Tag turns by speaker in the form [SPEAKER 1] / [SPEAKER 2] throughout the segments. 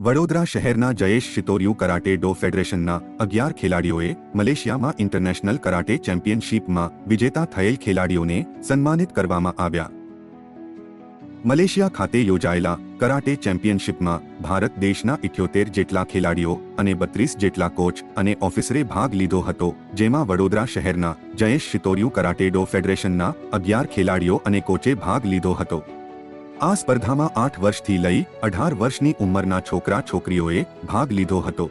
[SPEAKER 1] વડોદરા શહેરના જયેશ શિતોરિયું કરાટે ડો ફેડરેશનના અગિયાર ખેલાડીઓએ મલેશિયામાં ઇન્ટરનેશનલ કરાટે ચેમ્પિયનશિપમાં વિજેતા થયેલ ખેલાડીઓને સન્માનિત કરવામાં આવ્યા. મલેશિયા ખાતે યોજાયેલા કરાટે ચેમ્પિયનશિપમાં ભારત દેશના ઇઠ્યોતેર જેટલા ખેલાડીઓ અને બત્રીસ જેટલા કોચ અને ઓફિસરે ભાગ લીધો હતો, જેમાં વડોદરા શહેરના જયેશ શિતોરિયું કરાટે ડો ફેડરેશનના અગિયાર ખેલાડીઓ અને કોચે ભાગ લીધો હતો. આ સ્પર્ધામાં આઠ વર્ષથી લઈ અઢાર વર્ષની ઉંમરના છોકરા છોકરીઓએ ભાગ લીધો હતો.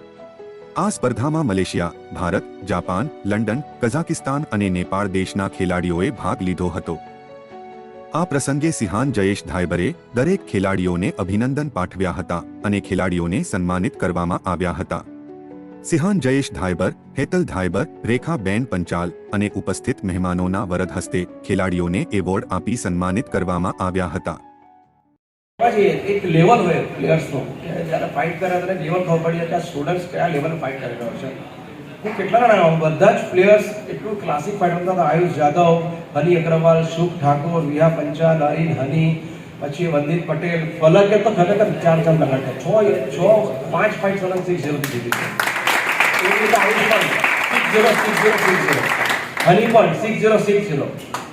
[SPEAKER 1] આ સ્પર્ધામાં Malaysia, Bharat, Japan, London, Kazakhstan અને નેપાળ દેશના ખેલાડીઓએ ભાગ લીધો હતો. આ પ્રસંગે સિહાન જયેશ ધાયબરે દરેક ખેલાડીઓને અભિનંદન પાઠવ્યા હતા અને ખેલાડીઓને સન્માનિત કરવામાં આવ્યા હતા. સિહાન જયેશ ધાયબર, હેતલ ધાયબર રેખાબેન પંચાલ અને ઉપસ્થિત મહેમાનોના વરદ હસ્તે ખેલાડીઓને એવોર્ડ આપી સન્માનિત કરવામાં આવ્યા હતા.
[SPEAKER 2] પછી એક લેવલ હોય પ્લેયર્સનું જ્યારે ફાઇટ કરે ત્યારે લેવલ ખબર પડી જાય સ્ટુડન્ટ્સ કયા લેવલે ફાઇટ કરી રહ્યો છે. હું કેટલા જણા બધા જ પ્લેયર્સ એટલું ક્લાસિક ફાઇટ રમતા હતા. આયુષ જાદવ, હની અગ્રવાલ, શુભ ઠાકોર, વિહા પંચાલ અરીન હની, પછી વંદિત પટેલ, ફલકે તો ખરેખર ચાર ચાર લગાડ છે છ, પાંચ ફાઇટ સલંગ સિક્સ ઝીરો જીતી six zero six zero six zero Honey પણ સિક્સ ઝીરો સિક્સ ઝીરો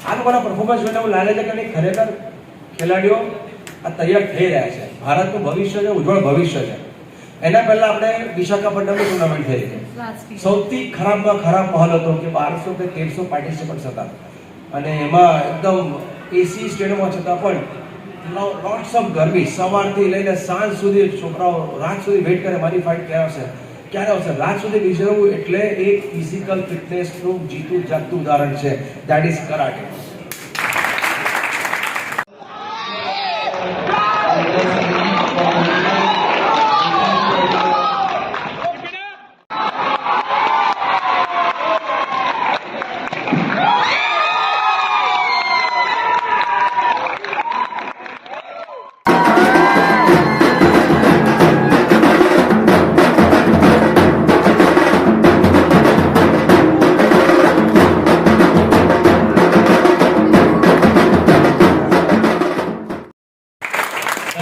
[SPEAKER 2] આ લોકોના પરફોર્મન્સ જોઈને એવું લાગે છે કે ખરેખર ખેલાડીઓ આ તૈયાર થઈ રહ્યા છે. ભારતનું ભવિષ્ય છે ઉજ્જવળ ભવિષ્ય છે. એના પહેલા આપણે વિશાખાપટ્ટનમની ટુર્નામેન્ટ થઈ હતી સૌથી ખરાબમાં ખરાબ માહોલ હતો કે બારસો કે તેરસો પાર્ટિસિપન્ટ્સ હતા. અને એમાં એકદમ એસી સ્ટેડિયમમાં છતાં પણ લોટ્સ ઓફ ગરમી. સવારથી લઈને સાંજ સુધી છોકરાઓ રાત સુધી વેઇટ કરે મારી ફાઇટ ક્યારે આવશે? ક્યારે આવશે? રાત સુધી વિચારવું એટલે એક ફિઝિકલ ફિટનેસનું જીતું જાગતું ઉદાહરણ છે. દેટ ઇઝ કરાટે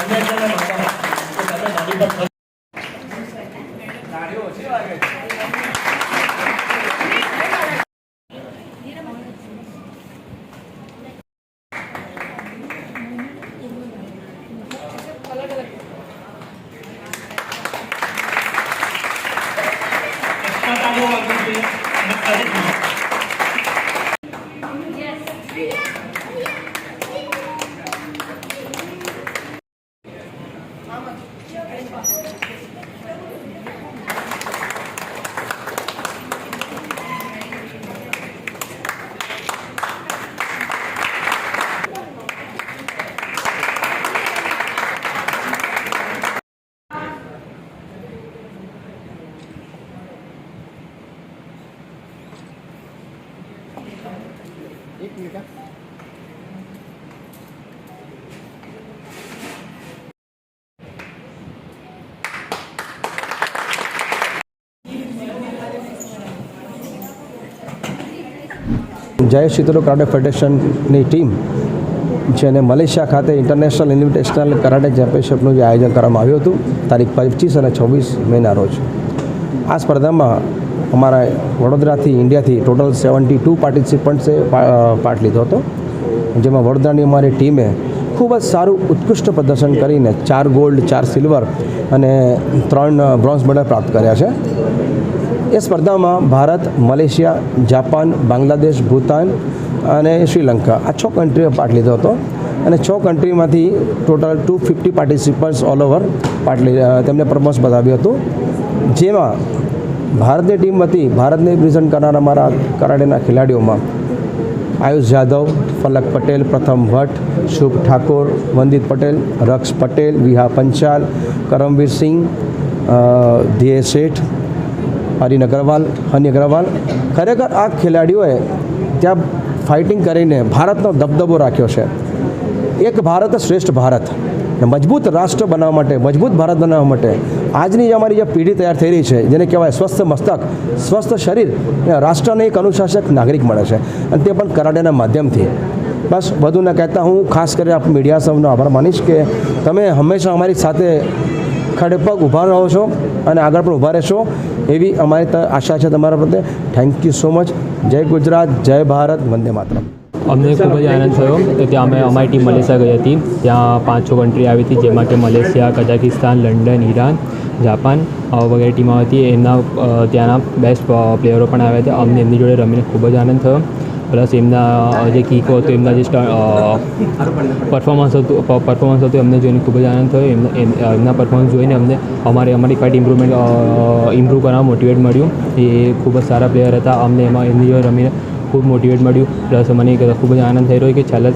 [SPEAKER 2] તમને છે ને માતા, કે તમે મારી પર ખર્ચ- તાળીઓ
[SPEAKER 3] જય શીતલો કરાટે ફેડરેશનની ટીમ, જેને મલેશિયા ખાતે ઇન્ટરનેશનલ ઇન્વિટેશનલ કરાટે ચેમ્પિયનશિપનું જે આયોજન કરવામાં આવ્યું હતું, તારીખ પચીસ અને છવ્વીસ મેના રોજ. આ સ્પર્ધામાં અમારા વડોદરાથી, ઇન્ડિયાથી ટોટલ સેવન્ટી ટુ પાર્ટિસિપન્ટ્સે પાર્ટ લીધો હતો. જેમાં વડોદરાની અમારી ટીમે ખૂબ જ સારું ઉત્કૃષ્ટ પ્રદર્શન કરીને ચાર ગોલ્ડ ચાર સિલ્વર અને ત્રણ બ્રોન્ઝ મેડલ પ્રાપ્ત કર્યા છે. એ સ્પર્ધામાં ભારત, મલેશિયા, જાપાન, બાંગ્લાદેશ, ભૂતાન અને શ્રીલંકા આ છ કન્ટ્રીએ પાર્ટ લીધો હતો. અને છ કન્ટ્રીમાંથી total two fifty participants all over part લી તેમને પરફોર્મન્સ બતાવ્યું હતું. જેમાં ભારતની ટીમ હતી. ભારતને રિપ્રેઝન્ટ કરનાર અમારા કરાટેના ખેલાડીઓમાં આયુષ જાદવ ફલક પટેલ, પ્રથમ ભટ્ટ, શુભ ઠાકોર, વંદિત પટેલ, રક્ષ પટેલ, વિહા પંચાલ, કરમવીર સિંહ ધ્યેય શેઠ, હરિન અગ્રવાલ, હની અગ્રવાલ. ખરેખર આ ખેલાડીઓએ ત્યાં ફાઇટિંગ કરીને ભારતનો દબદબો રાખ્યો છે. એક ભારત શ્રેષ્ઠ ભારત. મજબૂત રાષ્ટ્ર બનાવવા માટે, મજબૂત ભારત બનાવવા માટે આજની જે અમારી જે પેઢી તૈયાર થઈ રહી છે, જેને કહેવાય સ્વસ્થ મસ્તક, સ્વસ્થ શરીર રાષ્ટ્રને એક અનુશાસક નાગરિક મળે છે. અને તે પણ કરાટેના માધ્યમથી. બસ વધુ ન કહેતા હું, ખાસ કરીને આપ મીડિયા સૌનો આભાર માનીશ કે તમે હંમેશા અમારી સાથે ખડે પગ ઊભા રહો છો અને આગળ પણ ઊભા રહેશો એવી અમારી આશા છે તમારા પ્રત્યે. થેન્ક યુ સો મચ જય ગુજરાત, જય ભારત, વંદે માતરમ.
[SPEAKER 4] અમને ખૂબ જ આનંદ થયો તો ત્યાં અમે, અમારી ટીમ મલેશિયા ગઈ હતી. ત્યાં પાંચ છ કન્ટ્રી આવી હતી જેમાં કે Malaysia Kazakhstan London, Iran Japan વગેરે ટીમો હતી, એમના ત્યાંના બેસ્ટ પ્લેયરો પણ આવ્યા હતા. અમને એમની જોડે રમીને ખૂબ જ આનંદ થયો. પ્લસ એમના જે કીકો હતો, એમના જે પરફોર્મન્સ હતું પરફોર્મન્સ હતું, એમને જોઈને ખૂબ જ આનંદ થયો. એમને, એમ- એમના પરફોર્મન્સ જોઈને અમને અમારે, અમારી ફાઇટ ઇમ્પ્રુવમેન્ટ ઇમ્પ્રૂવ કરવા મોટિવેટ મળ્યું. એ ખૂબ જ સારા પ્લેયર હતા. અમને એમાં એમની જોડે રમીને ખૂબ મોટિવેટ મળ્યું. પ્લસ મને એક ખૂબ જ આનંદ થઈ રહ્યો કે છેલ્લા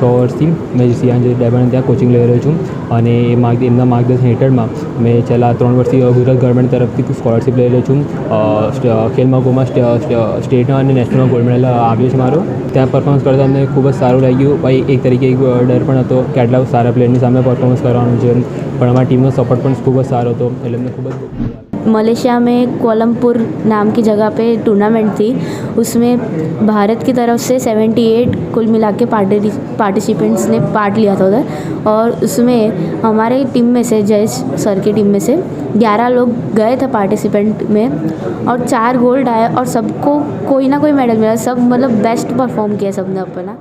[SPEAKER 4] છ વર્ષથી મેં સિયાન ડાયમંડ ત્યાં કોચિંગ લઈ રહ્યો છું. અને એ માર્ગ, એમના માર્ગદર્શન હેઠળમાં મેં છેલ્લા ત્રણ વર્ષથી ગુજરાત ગવર્મેન્ટ તરફથી સ્કોલરશિપ લઈ રહ્યો છું. ખેલમહાકુંભમાં સ્ટ- ખેલ મહાકુંભમાં સ્ટેટના અને નેશનલ ગોલ્ડ મેડલ આવ્યો છે મારો. ત્યાં પરફોર્મન્સ કરતાં અમને ખૂબ જ સારું લાગ્યું. ભાઈ, એક તરીકે એક ડર પણ હતો કે આટલા સારા પ્લેયરની સામે પરફોર્મન્સ કરવાનું છે. પણ અમારી ટીમનો સપોર્ટ પણ ખૂબ જ સારો હતો. એટલે અમને ખૂબ જ.
[SPEAKER 5] मलेशिया में कोलमपुर नाम की जगह पे टूर्नामेंट थी। उसमें भारत की तरफ़ से 78 कुल मिला के पार्टिसिपेंट्स ने पार्ट लिया था उधर। और उसमें हमारे टीम में से, जयेश सर की टीम में से 11 लोग गए थे पार्टिसिपेंट में और चार गोल्ड आए और सबको कोई ना कोई मेडल मिला। सब मतलब बेस्ट परफॉर्म किया सबने अपना।